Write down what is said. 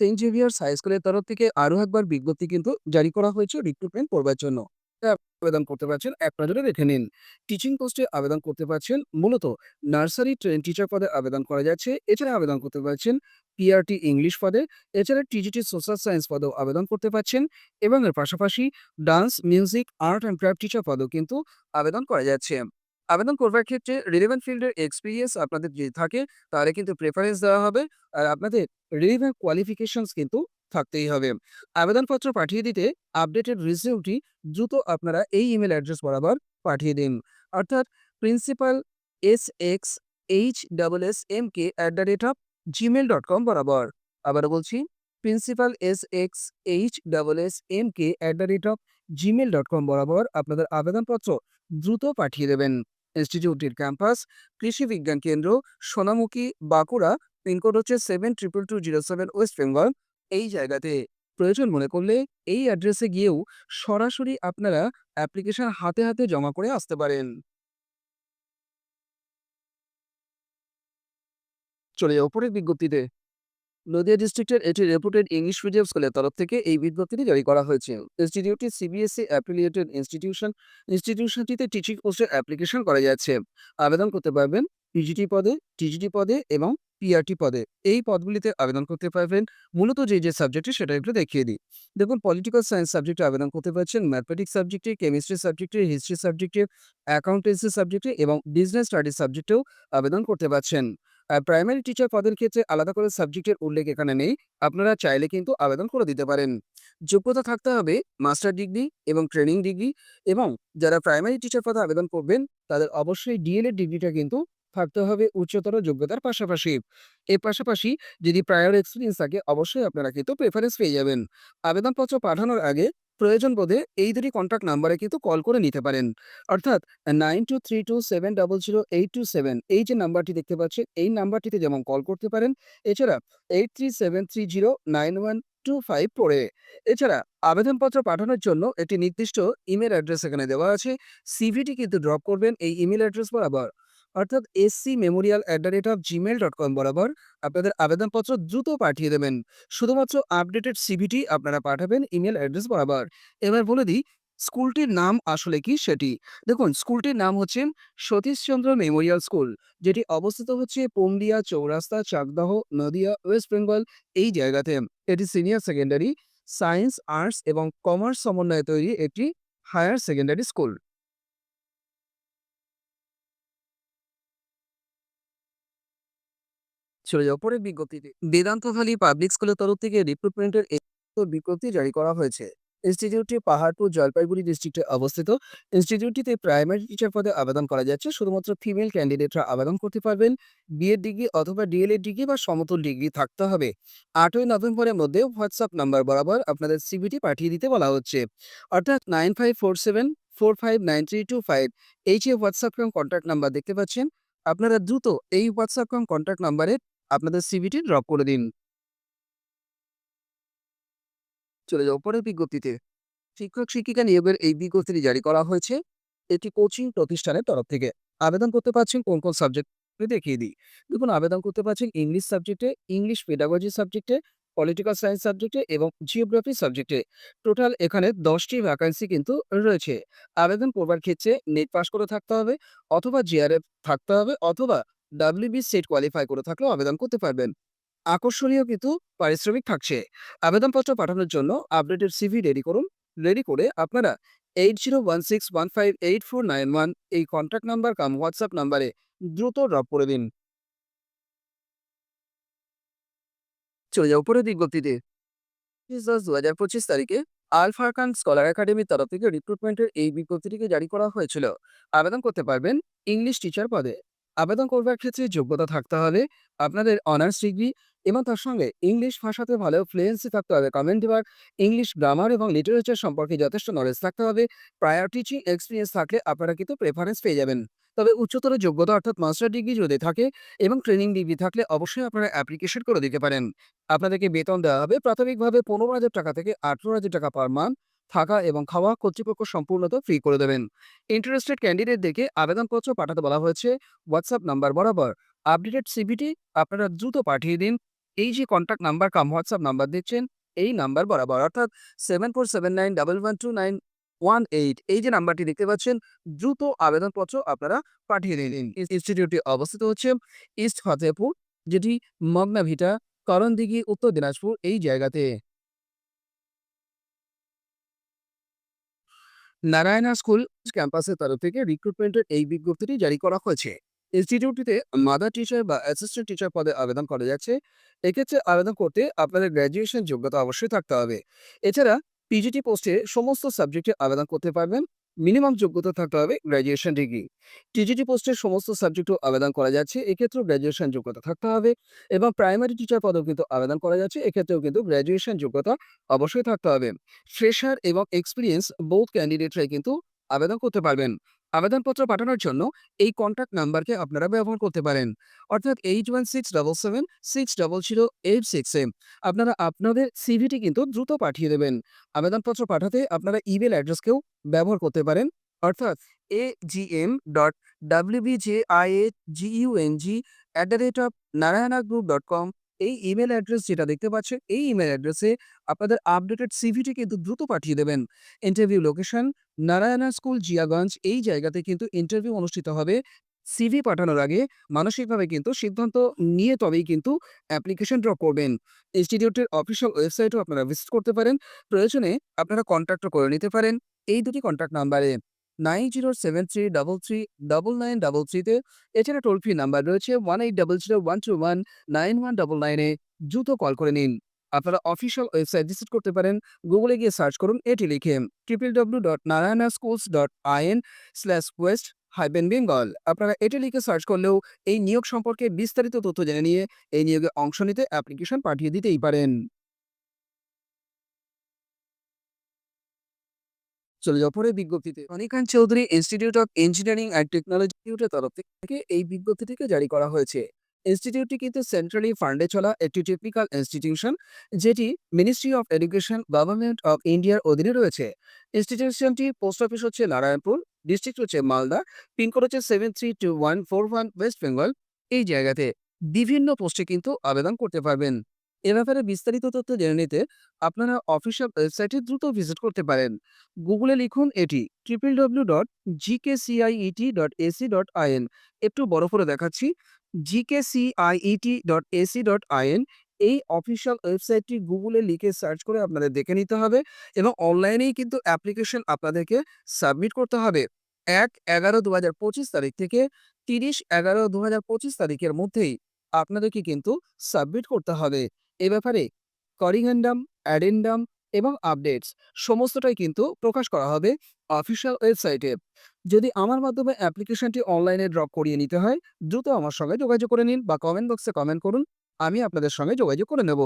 Saint Xavier's high স্কুলের তরফ থেকে আরও একবার বিজ্ঞপ্তি কিন্তু জারি করা হয়েছে রিক্রুটমেন্ট করবার জন্য। আবেদন করতে পারছেন এক নজরে দেখে নিন। টিচিং পোস্টে আবেদন করতে পারছেন মূলত নার্সারি ট্রেন টিচার পদে আবেদন করা যাচ্ছে। এছাড়া আবেদন করতে পারছেন পিআরটি ইংলিশ পদে, এছাড়া টিজিটি সোশ্যাল সায়েন্স পদেও আবেদন করতে পারছেন এবং এর পাশাপাশি dance, music, art and craft teacher পদেও কিন্তু আবেদন করা যাচ্ছে। আবেদন করবার ক্ষেত্রে রিলেভেন্ট ফিল্ডের এক্সপিরিয়েন্স আপনাদের যদি থাকে, তাহলে কিন্তু প্রেফারেন্স দেওয়া হবে। আর আপনাদের রিলেভেন্ট কোয়ালিফিকেশনস কিন্তু থাকতেই হবে। আবেদনপত্র পাঠিয়ে দিতে আপডেটেড রিজিউমটি দ্রুত আপনারা এই ইমেল অ্যাড্রেস বরাবর পাঠিয়ে দিন। অর্থাৎ principal S X H double S M K at the rate of Gmail dot com বরাবর। আবার বলছি principal S X H double S M K at the rate of Gmail dot com বরাবর আপনাদের আবেদনপত্র দ্রুত পাঠিয়ে দেবেন। ইনস্টিটিউটটির ক্যাম্পাস কৃষি বিজ্ঞান কেন্দ্র, সোনামুখী, বাঁকুড়া। পিনকোড হচ্ছে 722207 ওয়েস্ট বেঙ্গল। এই জায়গাতে প্রয়োজন মনে করলে এই অ্যাড্রেসে গিয়েও সরাসরি আপনারা অ্যাপ্লিকেশন হাতে, হাতে জমা করে আসতে পারেন। চলে যাও বিজ্ঞপ্তিতে। নদিয়া ডিস্ট্রিক্টের একটি রেপুটেড ইংলিশ মিডিয়াম স্কুলের তরফ থেকে এই বিজ্ঞপ্তিটি জারি করা হয়েছে। ইনস্টিটিউটটি সিবিএসই অ্যাফিলিয়েটেড ইনস্টিটিউশন। ইনস্টিটিউশনটিতে টিচিং পোস্টের অ্যাপ্লিকেশন করা যাচ্ছে। আবেদন করতে পারবেন পিজিটি পদে, টিজিটি পদে এবং পিআরটি পদে। এই পদগুলিতে আবেদন করতে পারবেন মূলত যে, যে সাবজেক্টে সেটা একটু দেখিয়ে দিই। দেখুন পলিটিক্যাল সায়েন্স সাবজেক্টে আবেদন করতে পারছেন, ম্যাথমেটিক্স সাবজেক্টে, কেমিস্ট্রি সাবজেক্টে, হিস্ট্রি সাবজেক্টে, অ্যাকাউন্টেন্সি সাবজেক্টে এবং বিজনেস স্টাডিজ সাবজেক্টেও আবেদন করতে পারছেন। প্রাইমারি টিচার পদের ক্ষেত্রে আলাদা করে সাবজেক্টের উল্লেখ এখানে নেই। আপনারা চাইলে কিন্তু আবেদন করে দিতে পারেন। যোগ্যতা থাকতে হবে মাস্টার ডিগ্রি এবং ট্রেনিং ডিগ্রি এবং যারা প্রাইমারি টিচার পদে আবেদন করবেন, তাদের অবশ্যই ডিএলএড ডিগ্রিটা কিন্তু থাকতে হবে উচ্চতর যোগ্যতার পাশাপাশি। এর পাশাপাশি যদি প্রায়র এক্সপিরিয়েন্স থাকে, অবশ্যই আপনারা কিন্তু প্রেফারেন্স পেয়ে যাবেন। আবেদনপত্র পাঠানোর আগে প্রয়োজন বোধে এই দুটি কন্টাক্ট নাম্বারে কিন্তু কল করে নিতে পারেন। অর্থাৎ 9232700827 এই যে নাম্বারটি দেখতে পাচ্ছেন এই নাম্বারটিতে যেমন কল করতে পারেন, এছাড়া 8373309125 পড়ে। এছাড়া আবেদনপত্র পাঠানোর জন্য একটি নির্দিষ্ট ইমেল অ্যাড্রেস এখানে দেওয়া আছে। সিভিটি কিন্তু ড্রপ করবেন এই ইমেল অ্যাড্রেস বরাবর। অর্থাৎ SC memorial at the rate of Gmail dot com বরাবর আপনাদের আবেদনপত্র দ্রুত পাঠিয়ে দেবেন। শুধুমাত্র আপডেটেড সিভিটি আপনারা পাঠাবেন ইমেল অ্যাড্রেস বরাবর। এবার বলে দিই স্কুলটির নাম আসলে কি সেটি। দেখুন স্কুলটির নাম হচ্ছে সতীশচন্দ্র মেমোরিয়াল স্কুল যেটি অবস্থিত হচ্ছে পুমদিয়া চৌরাস্তা, চাকদহ, নদিয়া, ওয়েস্ট বেঙ্গল এই জায়গাতে। এটি সিনিয়র সেকেন্ডারি, সায়েন্স, আর্টস এবং কমার্স সমন্বয়ে তৈরি একটি হায়ার সেকেন্ডারি স্কুল। চলে যাও পরের বিজ্ঞপ্তিতে। বেদান্ত ভ্যালি পাবলিক স্কুলের তরফ থেকে রিক্রুটমেন্টের বিজ্ঞপ্তি জারি করা হয়েছে। ইনস্টিটিউটটি পাহাড়পুর, জলপাইগুড়ি ডিস্ট্রিক্টে অবস্থিত। ইনস্টিটিউটটিতে প্রাইমারি টিচার পদে আবেদন করা যাচ্ছে। শুধুমাত্র ফিমেল ক্যান্ডিডেটরা আবেদন করতে পারবেন। বিএড ডিগ্রি অথবা ডিএলএড ডিগ্রি বা সমতুল ডিগ্রি থাকতে হবে। আটই নভেম্বরের মধ্যে হোয়াটসঅ্যাপ নাম্বার বরাবর আপনাদের সিভিটি পাঠিয়ে দিতে বলা হচ্ছে। অর্থাৎ nine five four seven four five nine three 9547459325 এই যে হোয়াটসঅ্যাপ এবং কন্ট্যাক্ট নাম্বার দেখতে পাচ্ছেন, আপনারা দ্রুত এই হোয়াটসঅ্যাপ কন্ট্যাক্ট নাম্বারে আপনাদের সিভিটি ড্রপ করে দিন। চলে যাও পরের বিজ্ঞপ্তিতে। শিক্ষক-শিক্ষিকা নিয়োগের এই বিজ্ঞপ্তিটি জারি করা হয়েছে এটি কোচিং প্রতিষ্ঠানের তরফ থেকে। আবেদন করতে পারছেন কোন, কোন সাবজেক্ট দেখিয়ে দিই। দেখুন আবেদন করতে পারছেন ইংলিশ সাবজেক্টে, ইংলিশ পেডাগজি সাবজেক্টে, পলিটিক্যাল সায়েন্স সাবজেক্টে এবং জিওগ্রাফি সাবজেক্টে। টোটাল এখানে ১০ টি ভ্যাকান্সি কিন্তু রয়েছে। আবেদন করবার ক্ষেত্রে নেট পাস করে থাকতে হবে অথবা জিআরএফ থাকতে হবে অথবা ডাব্লিউবি সেট কোয়ালিফাই করে থাকলেও আবেদন করতে পারবেন। আকর্ষণীয় কিন্তু পারিশ্রমিক থাকছে। আবেদনপত্র পাঠানোর জন্য আপডেটেড সিভি রেডি করুন। রেডি করে আপনারা 8016158491 এই কন্ট্যাক্ট নাম্বার কাম হোয়াটসঅ্যাপ নাম্বারে দ্রুত ড্রপ করে দিন। চলে যাও পরের বিজ্ঞপ্তিতে। ২০-১০-২০২৫ তারিখে আল ফারকান স্কলার একাডেমির তরফ থেকে রিক্রুটমেন্টের এই বিজ্ঞপ্তিটিকে জারি করা হয়েছিল। আবেদন করতে পারবেন ইংলিশ টিচার পদে। আবেদন করবার ক্ষেত্রে যোগ্যতা থাকতে হবে আপনাদের অনার্স ডিগ্রি এবং তার সঙ্গে ইংলিশ ভাষাতে ভালো ফ্লুয়েন্সি থাকতে হবে কমেন্ট দেওয়ার, ইংলিশ গ্রামার এবং লিটারেচার সম্পর্কে যথেষ্ট নলেজ থাকতে হবে। প্রায়র টিচিং এক্সপিরিয়েন্স থাকলে আপনারা কিন্তু প্রেফারেন্স পেয়ে যাবেন। তবে উচ্চতর যোগ্যতা অর্থাৎ মাস্টার ডিগ্রি যদি থাকে এবং ট্রেনিং ডিগ্রি থাকলে অবশ্যই আপনারা অ্যাপ্লিকেশন করে দিতে পারেন। আপনাদেরকে বেতন দেওয়া হবে প্রাথমিকভাবে ১৫,০০০ টাকা থেকে ১৮,০০০ টাকা পার মান্থ। থাকা এবং খাওয়া কর্তৃপক্ষ সম্পূর্ণত ফ্রি করে দেবেন। ইন্টারেস্টেড ক্যান্ডিডেটদেরকে আবেদনপত্র পাঠাতে বলা হয়েছে হোয়াটসঅ্যাপ নাম্বার বরাবর। আপডেটেড সিভিটি আপনারা দ্রুত পাঠিয়ে দিন এই যে contact number cum WhatsApp number দিচ্ছেন, এই নাম্বার বরাবর অর্থাৎ 7479112118 এই যে নাম্বারটি দেখতে পাচ্ছেন, দ্রুত আবেদনপত্র আপনারা পাঠিয়ে দিয়ে দিন। ইন ইনস্টিটিউটটি অবস্থিত হচ্ছে ইস্ট ফতেপুর, যেটি মগনা ভিটা, করণদিঘি, উত্তর দিনাজপুর এই জায়গাতে। নারায়ণা স্কুল ক্যাম্পাসের তরফ থেকে রিক্রুটমেন্টের এই বিজ্ঞপ্তিটি জারি করা হয়েছে। ইনস্টিটিউটটিতে মাদার টিচার বা অ্যাসিস্ট্যান্ট টিচার পদে আবেদন করা যাচ্ছে। এক্ষেত্রে আবেদন করতে আপনাদের গ্র্যাজুয়েশন যোগ্যতা অবশ্যই থাকতে হবে। এছাড়া পিজিটি পোস্টে সমস্ত সাবজেক্টে আবেদন করতে পারবেন। মিনিমাম যোগ্যতা থাকতে হবে গ্র্যাজুয়েশন ডিগ্রি। টিজিটি পোস্টের সমস্ত সাবজেক্টও আবেদন করা যাচ্ছে। এক্ষেত্রেও গ্র্যাজুয়েশন যোগ্যতা থাকতে হবে এবং প্রাইমারি টিচার পদেও কিন্তু আবেদন করা যাচ্ছে। এক্ষেত্রেও কিন্তু গ্র্যাজুয়েশন যোগ্যতা অবশ্যই থাকতে হবে। ফ্রেশার এবং এক্সপিরিয়েন্স বোথ ক্যান্ডিডেটরাই কিন্তু আবেদন করতে পারবেন। আবেদনপত্র পাঠানোর জন্য এই কন্ট্যাক্ট নাম্বারকে আপনারা ব্যবহার করতে পারেন। অর্থাৎ eight one six double seven six double zero 8167760086 এ আপনারা আপনাদের সিভিটি কিন্তু দ্রুত পাঠিয়ে দেবেন। আবেদনপত্র পাঠাতে আপনারা ইমেল অ্যাড্রেসকেও ব্যবহার করতে পারেন। অর্থাৎ agm.wjagung@narayanaGroup.com এই ইমেল অ্যাড্রেস যেটা দেখতে পাচ্ছেন, এই ইমেল অ্যাড্রেসে আপনাদের আপডেটেড সিভিটি কিন্তু দ্রুত পাঠিয়ে দেবেন। Interview location Narayana school, Jiaganj এই জায়গাতে কিন্তু ইন্টারভিউ অনুষ্ঠিত হবে। সিভি পাঠানোর আগে মানসিকভাবে কিন্তু সিদ্ধান্ত নিয়ে তবেই কিন্তু অ্যাপ্লিকেশন ড্রপ করবেন। ইনস্টিটিউটের অফিসিয়াল ওয়েবসাইটও আপনারা ভিজিট করতে পারেন। প্রয়োজনে আপনারা কন্ট্যাক্টও করে নিতে পারেন এই দুটি কন্ট্যাক্ট নাম্বারে 9073339933 তে। এছাড়া টোল ফ্রি নাম্বার রয়েছে 180012199199 এ দ্রুত কল করে নিন। আপনারা অফিসিয়াল ওয়েবসাইট ভিজিট করতে পারেন। গুগলে গিয়ে সার্চ করুন, এটি লিখে www.narayanaschools.in/west-bengal আপনারা এটি লিখে সার্চ করলেও এই নিয়োগ সম্পর্কে বিস্তারিত তথ্য জেনে নিয়ে এই নিয়োগে অংশ নিতে অ্যাপ্লিকেশন পাঠিয়ে দিতেই পারেন। চলে যাওয়ার পরে বিজ্ঞপ্তিতে অনিকান Chowdhury institute of engineering and technology ইনস্টিটিউটের তরফ থেকে এই বিজ্ঞপ্তিটিকে জারি করা হয়েছে। ইনস্টিটিউটটি কিন্তু সেন্ট্রালি ফান্ডে চলা একটি টেকনিক্যাল ইনস্টিটিউশন যেটি ministry of education government of ইন্ডিয়ার অধীনে রয়েছে। ইনস্টিটিউশনটির পোস্ট অফিস হচ্ছে নারায়ণপুর, ডিস্ট্রিক্ট হচ্ছে মালদা, পিনকোড হচ্ছে 732141 ওয়েস্ট বেঙ্গল এই জায়গাতে বিভিন্ন পোস্টে কিন্তু আবেদন করতে পারবেন। এ ব্যাপারে বিস্তারিত তথ্য জেনে নিতে আপনারা অফিসিয়াল ওয়েবসাইটে দ্রুত ভিজিট করতে পারেন। গুগলে লিখুন এটি triple W dot GKCIIT dot AC dot IN একটু বড় করে দেখাচ্ছি GKCIIT dot AC dot IN এই অফিসিয়াল ওয়েবসাইটটি গুগলে লিখে সার্চ করে আপনাদের দেখে নিতে হবে এবং অনলাইনেই কিন্তু অ্যাপ্লিকেশন আপনাদেরকে সাবমিট করতে হবে। ১-১১-২০২৫ তারিখ থেকে ৩০-১১-২০২৫ তারিখের মধ্যেই আপনাদেরকে কিন্তু সাবমিট করতে হবে। এ ব্যাপারে করিগেন্ডাম, অ্যাডেন্ডাম এবং আপডেটস সমস্তটাই কিন্তু প্রকাশ করা হবে অফিসিয়াল ওয়েবসাইটে। যদি আমার মাধ্যমে অ্যাপ্লিকেশনটি অনলাইনে ড্রপ করিয়ে নিতে হয়, দ্রুত আমার সঙ্গে যোগাযোগ করে নিন বা কমেন্ট বক্সে কমেন্ট করুন। আমি আপনাদের সঙ্গে যোগাযোগ করে নেব।